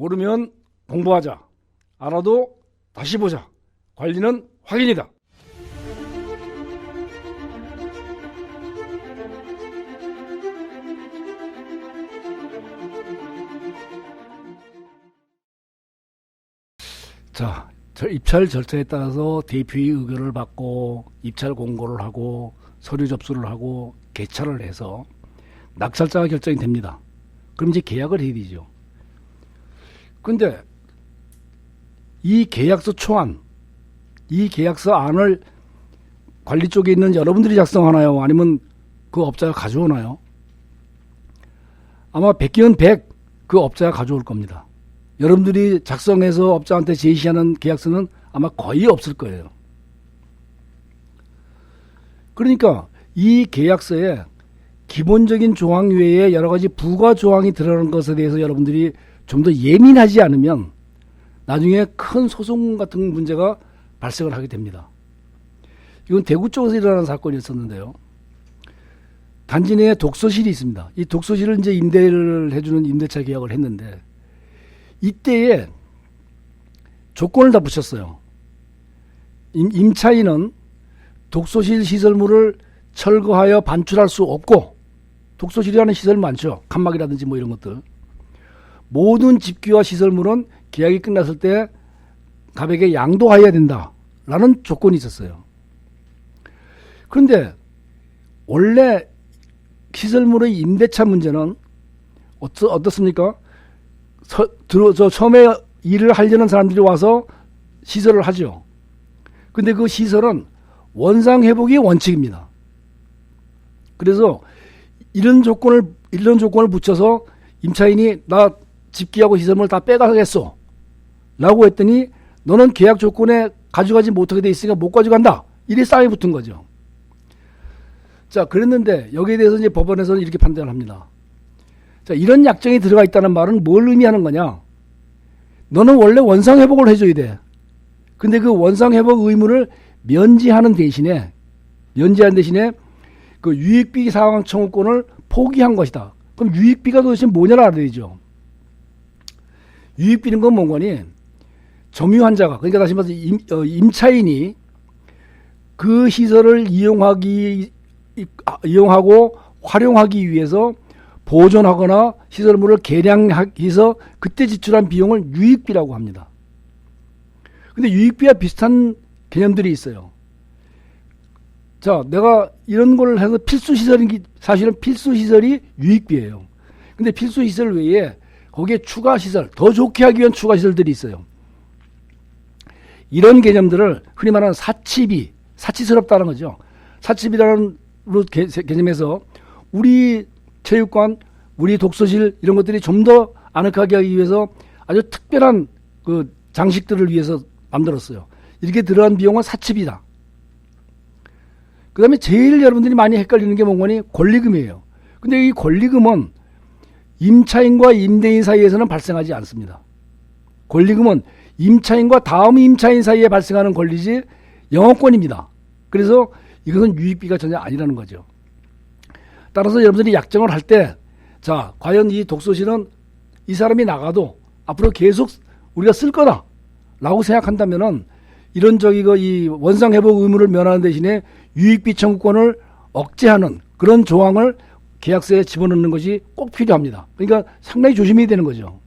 모르면 공부하자. 알아도 다시 보자. 관리는 확인이다. 자, 저 입찰 절차에 따라서 대표의 의견을 받고 입찰 공고를 하고 서류 접수를 하고 개찰을 해서 낙찰자가 결정이 됩니다. 그럼 이제 계약을 해야 되죠. 근데 이 계약서 초안, 이 계약서 안을 관리 쪽에 있는 여러분들이 작성하나요? 아니면 그 업자가 가져오나요? 아마 100개는 100 그 업자가 가져올 겁니다. 여러분들이 작성해서 업자한테 제시하는 계약서는 아마 거의 없을 거예요. 그러니까 이 계약서에 기본적인 조항 외에 여러 가지 부가 조항이 들어가는 것에 대해서 여러분들이 좀 더 예민하지 않으면 나중에 큰 소송 같은 문제가 발생을 하게 됩니다. 이건 대구 쪽에서 일어난 사건이었었는데요. 단지 내에 독서실이 있습니다. 이 독서실을 이제 임대를 해주는 임대차 계약을 했는데 이때에 조건을 다 붙였어요. 임, 임차인은 독서실 시설물을 철거하여 반출할 수 없고 독서실이라는 시설 많죠. 칸막이라든지 뭐 이런 것들. 모든 집기와 시설물은 계약이 끝났을 때 가백에 양도하여야 된다라는 조건이 있었어요. 그런데 원래 시설물의 임대차 문제는 어떻, 어떻습니까? 서, 들어, 저 처음에 일을 하려는 사람들이 와서 시설을 하죠. 근데 그 시설은 원상 회복이 원칙입니다. 그래서 이런 조건을 이런 조건을 붙여서 임차인이 나 집기하고 시설물 다 빼가겠어. 라고 했더니 너는 계약 조건에 가져가지 못하게 돼 있으니까 못 가져간다. 이래 싸움이 붙은 거죠. 자, 그랬는데 여기에 대해서 이제 법원에서는 이렇게 판단을 합니다. 자, 이런 약정이 들어가 있다는 말은 뭘 의미하는 거냐? 너는 원래 원상 회복을 해줘야 돼. 근데 그 원상 회복 의무를 면제하는 대신에 면제한 대신에 그 유익비 상환 청구권을 포기한 것이다. 그럼 유익비가 도대체 뭐냐를 알아야 되죠. 유익비는 건 뭔거니? 점유 환자가 그러니까 다시 말해서 임, 어, 임차인이 그 시설을 이용하기 이- 아, 이용하고 활용하기 위해서 보존하거나 시설물을 개량해서 그때 지출한 비용을 유익비라고 합니다. 근데 유익비와 비슷한 개념들이 있어요. 자, 내가 이런 걸 해서 필수 시설이 사실은 필수 시설이 유익비예요. 근데 필수 시설 외에 거기에 추가 시설, 더 좋게 하기 위한 추가 시설들이 있어요. 이런 개념들을 흔히 말하는 사치비, 사치스럽다는 거죠. 사치비라는 개념에서 우리 체육관, 우리 독서실 이런 것들이 좀 더 아늑하게 하기 위해서 아주 특별한 그 장식들을 위해서 만들었어요. 이렇게 들어간 비용은 사치비다. 그 다음에 제일 여러분들이 많이 헷갈리는 게 뭔가니 권리금이에요. 근데 이 권리금은 임차인과 임대인 사이에서는 발생하지 않습니다. 권리금은 임차인과 다음 임차인 사이에 발생하는 권리지 영업권입니다. 그래서 이것은 유익비가 전혀 아니라는 거죠. 따라서 여러분들이 약정을 할 때, 자, 과연 이 독서실은 이 사람이 나가도 앞으로 계속 우리가 쓸 거다. 라고 생각한다면은 이런 저기 그이 원상 회복 의무를 면하는 대신에 유익비 청구권을 억제하는 그런 조항을 계약서에 집어넣는 것이 꼭 필요합니다. 그러니까 상당히 조심해야 되는 거죠.